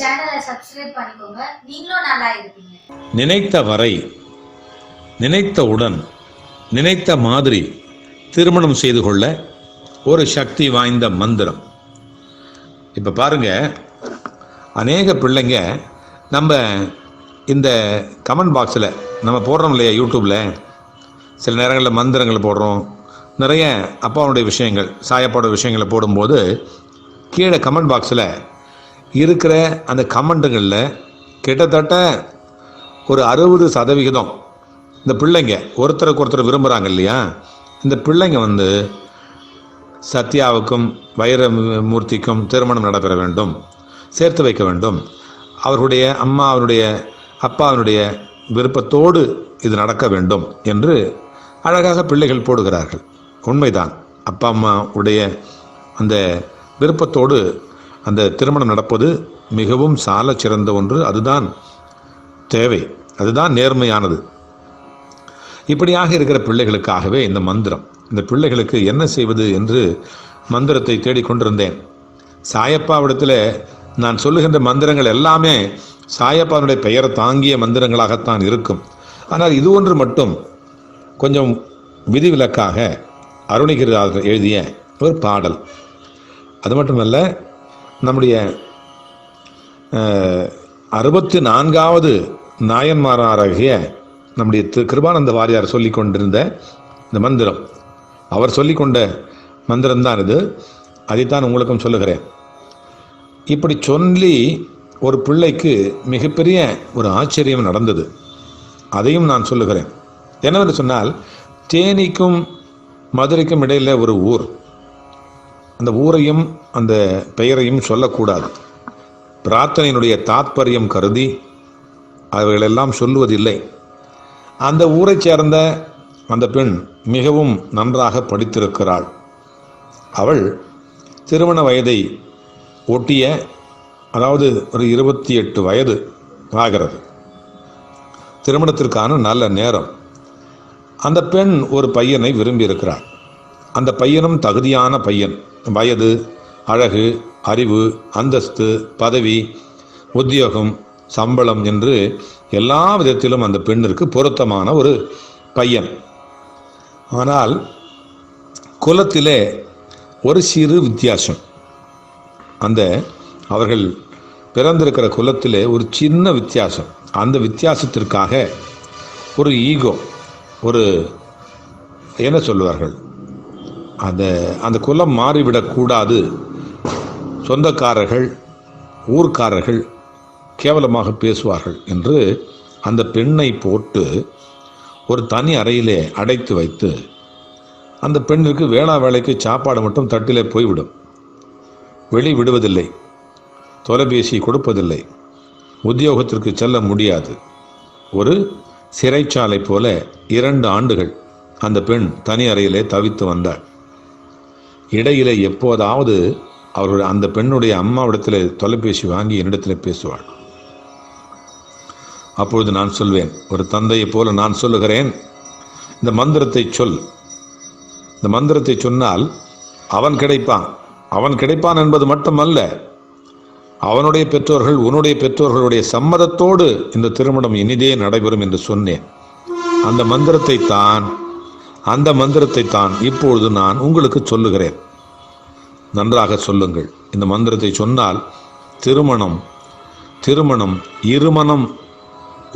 சேனலை சப்ஸ்கிரைப் பண்ணிக்கோங்க. நீங்களும் நல்லா இருப்பீங்க. நினைத்த வரை நினைத்தவுடன் நினைத்த மாதிரி திருமணம் செய்து கொள்ள ஒரு சக்தி வாய்ந்த மந்திரம். இப்போ பாருங்க அநேக பிள்ளைங்க நம்ம இந்த கமெண்ட் பாக்ஸில் நம்ம போடுறோம் இல்லையா யூடியூப்பில் சில நேரங்களில் மந்திரங்களை போடுறோம். நிறைய அப்பாவுடைய விஷயங்கள் சாயப்பாவோட விஷயங்களை போடும்போது கீழே கமெண்ட் பாக்ஸில் இருக்கிற அந்த கமெண்ட்டுகளில் கிட்டத்தட்ட ஒரு அறுபது சதவிகிதம் இந்த பிள்ளைங்க ஒருத்தருக்கு ஒருத்தர் விரும்புகிறாங்க இல்லையா? இந்த பிள்ளைங்க வந்து சத்யாவுக்கும் வைரமூர்த்திக்கும் திருமணம் நடைபெற வேண்டும் சேர்த்து வைக்க வேண்டும். அவர்களுடைய அம்மா அவருடைய அப்பாவினுடைய விருப்பத்தோடு இது நடக்க வேண்டும் என்று அழகாக பிள்ளைகள் போடுகிறார்கள். உண்மைதான். அப்பா அம்மா உடைய அந்த விருப்பத்தோடு அந்த திருமணம் நடப்பது மிகவும் சால சிறந்த ஒன்று. அதுதான் தேவை. அதுதான் நேர்மையானது. இப்படியாக இருக்கிற பிள்ளைகளுக்காகவே இந்த மந்திரம். இந்த பிள்ளைகளுக்கு என்ன செய்வது என்று மந்திரத்தை தேடிக்கொண்டிருந்தேன் சாயப்பாவிடத்தில் நான் சொல்லுகின்ற மந்திரங்கள் எல்லாமே சாயப்பாவுடைய பெயரை தாங்கிய மந்திரங்களாகத்தான் இருக்கும். ஆனால் இது ஒன்று மட்டும் கொஞ்சம் விதிவிலக்காக அருணகிரிநாதர் எழுதிய ஒரு பாடல். அது மட்டுமல்ல நம்முடைய அறுபத்தி நான்காவது நாயன்மாராகிய நம்முடைய திரு கிருபானந்த வாரியார் சொல்லி கொண்டிருந்த இந்த மந்திரம். அவர் சொல்லி கொண்ட மந்திரம்தான் இது. அதைத்தான் உங்களுக்கும் சொல்லுகிறேன். இப்படி சொல்லி ஒரு பிள்ளைக்கு மிகப்பெரிய ஒரு ஆச்சரியம் நடந்தது. அதையும் நான் சொல்லுகிறேன். என்னவென்று சொன்னால் தேனிக்கும் மதுரைக்கும் இடையில ஒரு ஊர். அந்த ஊரையும் அந்த பெயரையும் சொல்லக்கூடாது. பிரார்த்தனையினுடைய தாத்பரியம் கருதி அவைகளெல்லாம் சொல்லுவதில்லை. அந்த ஊரைச் சேர்ந்த அந்த பெண் மிகவும் நன்றாக படித்திருக்கிறாள். அவள் திருமண வயதை ஒட்டிய அதாவது ஒரு இருபத்தி எட்டு வயது ஆகிறது. திருமணத்திற்கான நல்ல நேரம். அந்த பெண் ஒரு பையனை விரும்பியிருக்கிறாள். அந்த பையனும் தகுதியான பையன். வயது அழகு அறிவு அந்தஸ்து பதவி உத்தியோகம் சம்பளம் என்று எல்லா விதத்திலும் அந்த பெண்ணிற்கு பொருத்தமான ஒரு பையன். ஆனால் குலத்திலே ஒரு சிறு வித்தியாசம். அந்த அவர்கள் பிறந்திருக்கிற குலத்திலே ஒரு சின்ன வித்தியாசம். அந்த வித்தியாசத்திற்காக ஒரு ஈகோ ஒரு என்ன சொல்லுவார்கள்? அந்த அந்த குலம் மாறிவிடக்கூடாது சொந்தக்காரர்கள் ஊர்க்காரர்கள் கேவலமாக பேசுவார்கள் என்று அந்த பெண்ணை போட்டு ஒரு தனி அறையிலே அடைத்து வைத்து அந்த பெண்ணிற்கு வேளா வேலைக்கு சாப்பாடு மட்டும் தட்டிலே போய்விடும். வெளி விடுவதில்லை. தொலைபேசி கொடுப்பதில்லை. உத்தியோகத்திற்கு செல்ல முடியாது. ஒரு சிறைச்சாலை போல இரண்டு ஆண்டுகள் அந்த பெண் தனி அறையிலே தவித்து வந்தாள். இடையிலே எப்போதாவது அவருடைய அந்த பெண்ணுடைய அம்மாவிடத்தில் தொலைபேசி வாங்கி என்னிடத்தில் பேசுவாள். அப்பொழுது நான் சொல்வேன் ஒரு தந்தையைப் போல நான் சொல்லுகிறேன். இந்த மந்திரத்தை சொல். இந்த மந்திரத்தை சொன்னால் அவன் கிடைப்பான். அவன் கிடைப்பான் என்பது மட்டுமல்ல அவனுடைய பெற்றோர்கள் உன்னுடைய பெற்றோர்களுடைய சம்மதத்தோடு இந்த திருமணம் இனிதே நடைபெறும் என்று சொன்னேன். அந்த மந்திரத்தை தான் அந்த மந்திரத்தை தான் இப்பொழுது நான் உங்களுக்கு சொல்லுகிறேன். நன்றாக சொல்லுங்கள். இந்த மந்திரத்தை சொன்னால் திருமணம் திருமணம் இருமணம்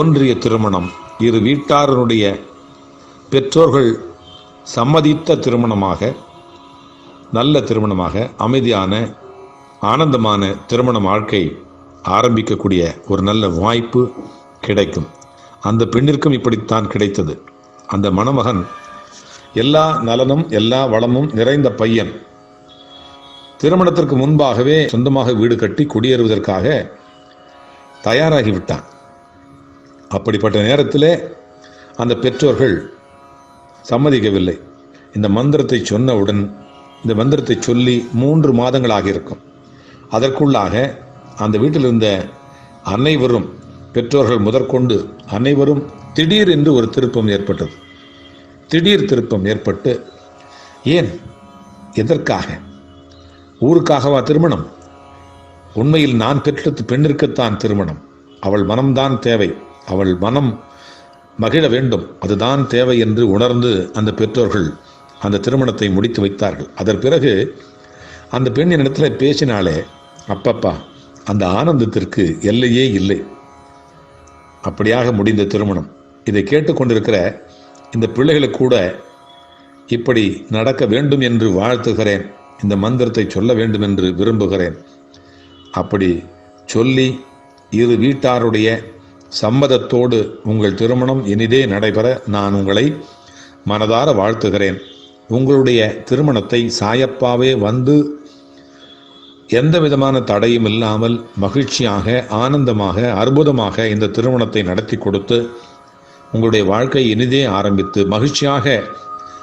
ஒன்றிய திருமணம் இரு வீட்டாரனுடைய பெற்றோர்கள் சம்மதித்த திருமணமாக நல்ல திருமணமாக அமைதியான ஆனந்தமான திருமண வாழ்க்கை ஆரம்பிக்கக்கூடிய ஒரு நல்ல வாய்ப்பு கிடைக்கும். அந்த பெண்ணிற்கும் இப்படித்தான் கிடைத்தது. அந்த மணமகன் எல்லா நலனும் எல்லா வளமும் நிறைந்த பையன். திருமணத்திற்கு முன்பாகவே சொந்தமாக வீடு கட்டி குடியேறுவதற்காக தயாராகிவிட்டான் அப்படிப்பட்ட நேரத்திலே அந்த பெற்றோர்கள் சம்மதிக்கவில்லை. இந்த மந்திரத்தை சொன்னவுடன் இந்த மந்திரத்தை சொல்லி மூன்று மாதங்களாக இருக்கும். அதற்குள்ளாக அந்த வீட்டில் இருந்த அனைவரும் பெற்றோர்கள் முதற்கொண்டு அனைவரும் திடீர் என்று ஒரு திருப்பம் ஏற்பட்டது. திடீர் திருப்பம் ஏற்பட்டு ஏன்? எதற்காக? ஊருக்காகவா திருமணம்? உண்மையில் நான் பெற்றது பெண்ணிற்குத்தான் திருமணம். அவள் மனம்தான் தேவை. அவள் மனம் மகிழ வேண்டும். அதுதான் தேவை என்று உணர்ந்து அந்த பெற்றோர்கள் அந்த திருமணத்தை முடித்து வைத்தார்கள். அதன் பிறகு அந்த பெண் இடத்துல பேசினாலே அப்பப்பா அந்த ஆனந்தத்திற்கு எல்லையே இல்லை. அப்படியாக முடிந்த திருமணம். இதை கேட்டுக்கொண்டிருக்கிற இந்த பிள்ளைகளுக்கு கூட இப்படி நடக்க வேண்டும் என்று வாழ்த்துகிறேன். இந்த மந்திரத்தை சொல்ல வேண்டும் என்று விரும்புகிறேன். அப்படி சொல்லி இரு வீட்டாருடைய சம்மதத்தோடு உங்கள் திருமணம் இனிதே நடைபெற நான் உங்களை மனதார வாழ்த்துகிறேன். உங்களுடைய திருமணத்தை சாயப்பாவே வந்து எந்த விதமான தடையும் இல்லாமல் மகிழ்ச்சியாக ஆனந்தமாக அற்புதமாக இந்த திருமணத்தை நடத்தி கொடுத்து உங்களுடைய வாழ்க்கை இனிதே ஆரம்பித்து மகிழ்ச்சியாக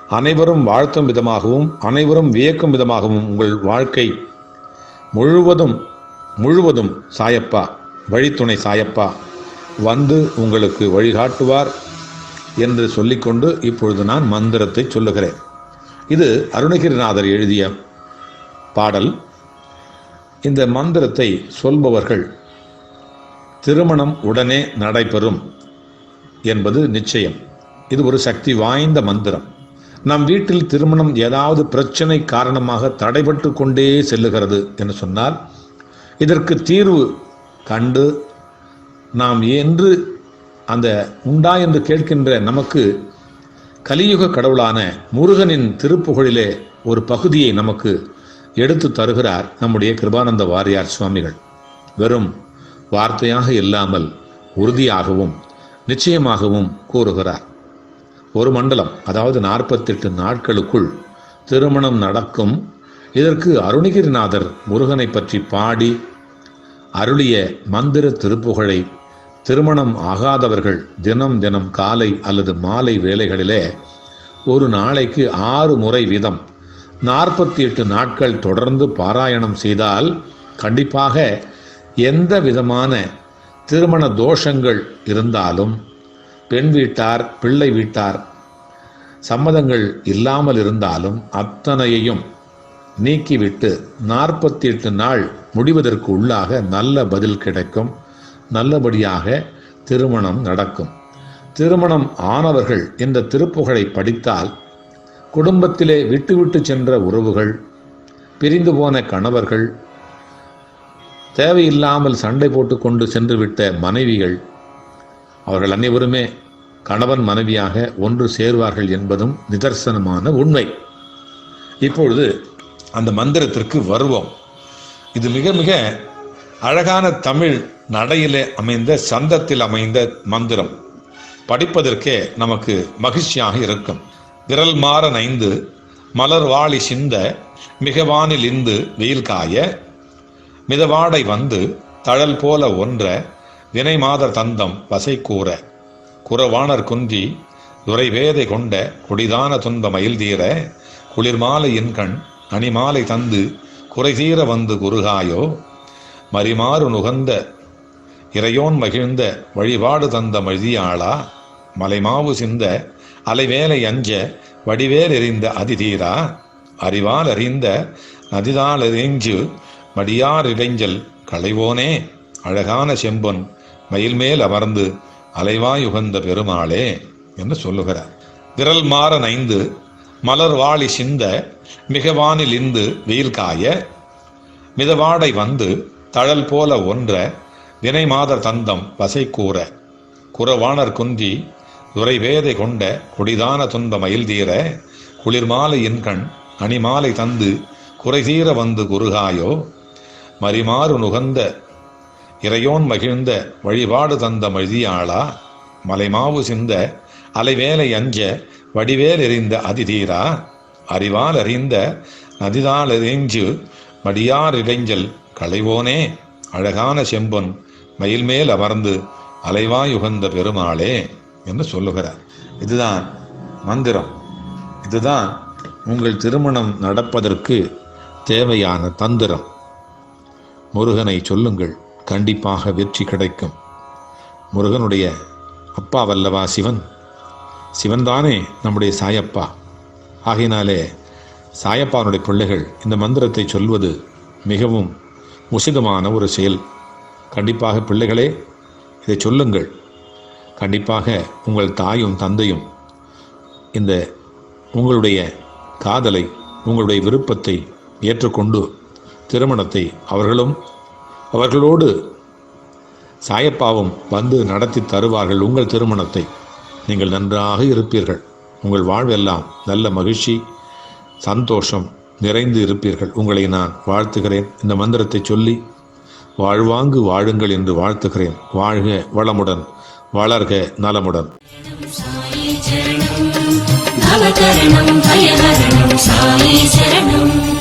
அனைவரும் வாழ்த்தும் விதமாகவும் அனைவரும் வியக்கும் விதமாகவும் உங்கள் வாழ்க்கை முழுவதும் முழுவதும் சாயப்பா வழித்துணை சாயப்பா வந்து உங்களுக்கு வழிகாட்டுவார் என்று சொல்லிக்கொண்டு இப்பொழுது நான் மந்திரத்தை சொல்லுகிறேன். இது அருணகிரிநாதர் எழுதிய பாடல். இந்த மந்திரத்தை சொல்பவர்கள் திருமணம் உடனே நடைபெறும். என்பது நிச்சயம். இது ஒரு சக்தி வாய்ந்த மந்திரம். நம் வீட்டில் திருமணம் ஏதாவது பிரச்சனை காரணமாக தடைபட்டு கொண்டே செல்லுகிறது என்று சொன்னால் இதற்கு தீர்வு கண்டு நாம் என்று அந்த உண்டா என்று கேட்கின்ற நமக்கு கலியுக கடவுளான முருகனின் திருப்புகழிலே ஒரு பகுதியை நமக்கு எடுத்து தருகிறார் நம்முடைய கிருபானந்த வாரியார் சுவாமிகள். வெறும் வார்த்தையாக இல்லாமல் உறுதியாகவும் நிச்சயமாகவும் கூறுகிறார். ஒரு மண்டலம் அதாவது நாற்பத்தெட்டு நாட்களுக்குள் திருமணம் நடக்கும். இதற்கு அருணகிரிநாதர் முருகனை பற்றி பாடி அருளிய மந்திர திருப்புகழை திருமணம் ஆகாதவர்கள் தினம் தினம் காலை அல்லது மாலை வேலைகளிலே ஒரு நாளைக்கு ஆறு முறை வீதம் நாற்பத்தி எட்டு நாட்கள் தொடர்ந்து பாராயணம் செய்தால் கண்டிப்பாக எந்த விதமான திருமண தோஷங்கள் இருந்தாலும் பெண் வீட்டார் பிள்ளை வீட்டார் சம்மதங்கள் இல்லாமல் இருந்தாலும் அத்தனையையும் நீக்கிவிட்டு நாற்பத்தி எட்டு நாள் முடிவதற்கு உள்ளாக நல்ல பதில் கிடைக்கும். நல்லபடியாக திருமணம் நடக்கும். திருமணம் ஆனவர்கள் இந்த திருப்புகழை படித்தால் குடும்பத்திலே விட்டுவிட்டு சென்ற உறவுகள் பிரிந்து போன கணவர்கள் தேவையில்லாமல் சண்டை போட்டுக்கொண்டு சென்று விட்ட மனைவிகள் அவர்கள் அனைவருமே கணவன் மனைவியாக ஒன்று சேர்வார்கள் என்பதும் நிதர்சனமான உண்மை. இப்பொழுது அந்த மந்திரத்திற்கு வருவோம். இது மிக மிக அழகான தமிழ் நடையிலே அமைந்த சந்தத்தில் அமைந்த மந்திரம். படிப்பதற்கே நமக்கு மகிழ்ச்சியாக இருக்கும். விரல் மாற நைந்து மலர் வாளி சிந்த மிகவானில் இந்து வெயில் காய மிதவாடை வந்து தழல் போல ஒன்ற வினை மாதர் தந்தம் வசை கூற. குறவாணர் குன்றி துரைவேதை கொண்ட கொடிதான துன்ப மயில் தீர குளிர்மாலை கண் அணிமாலை தந்து குறைதீர வந்து குருகாயோ மறிமாறு நுகர்ந்த இறையோன் மகிழ்ந்த வழிபாடு தந்த மழியாளா மலைமாவு சிந்த அலைவேலை அஞ்ச வடிவேல் எறிந்த அதிதீரா. அறிவால் அறிந்த நதிதால் எறிஞ்சு மடியார் இடைஞ்சல் களைவோனே அழகான செம்பொன் மயில் மேல் அமர்ந்து அலைவாயுகந்த பெருமாளே என்று சொல்லுகிறார். விரல் மாற நைந்து மலர் வாளி சிந்த மிகவானில் இந்து வெயில் காய மிதவாடை வந்து தழல் போல ஒன்ற வினை மாதர் தந்தம் வசை கூற குறவாணர் குன்றி துரைவேதை கொண்ட கொடிதான துன்ப மயில் தீர குளிர்மாலை கண் அணிமாலை தந்து குறைதீர வந்து குருகாயோ மறிமாறு நுகர்ந்த இறையோன் மகிழ்ந்த வழிபாடு தந்த மழியாளா மலைமாவு சிந்த அலைவேலை அஞ்ச வடிவேல் எறிந்த அதிதீரா? அறிவால் அறிந்த நதிதால் எறிஞ்சு மடியார் இடைஞ்சல் களைவோனே? அழகான செம்பொன் மயில்மேல் அமர்ந்து அலைவாயுகந்த பெருமாளே? என்று சொல்லுகிறார். இதுதான் மந்திரம். இதுதான் உங்கள் திருமணம் நடப்பதற்கு தேவையான தந்திரம். முருகனை சொல்லுங்கள் கண்டிப்பாக வெற்றி கிடைக்கும். முருகனுடைய அப்பா வல்லவா சிவன். சிவன்தானே நம்முடைய சாயப்பா. ஆகையினாலே சாயப்பானுடைய பிள்ளைகள் இந்த மந்திரத்தை சொல்வது மிகவும் உசிதமான ஒரு செயல். கண்டிப்பாக பிள்ளைகளே இதை சொல்லுங்கள். கண்டிப்பாக உங்கள் தாயும் தந்தையும் இந்த உங்களுடைய காதலை உங்களுடைய விருப்பத்தை ஏற்றுக்கொண்டு திருமணத்தை அவர்களும் அவர்களோடு சாயப்பாவும் வந்து நடத்தி தருவார்கள் உங்கள் திருமணத்தை. நீங்கள் நன்றாக இருப்பீர்கள். உங்கள் வாழ்வெல்லாம் நல்ல மகிழ்ச்சி சந்தோஷம் நிறைந்து இருப்பீர்கள். உங்களை நான் வாழ்த்துகிறேன். இந்த மந்திரத்தை சொல்லி வாழ்வாங்கு வாழுங்கள் என்று வாழ்த்துகிறேன். வாழ்க வளமுடன் வளர்க நலமுடன். சாயி சரணம் சரணம்.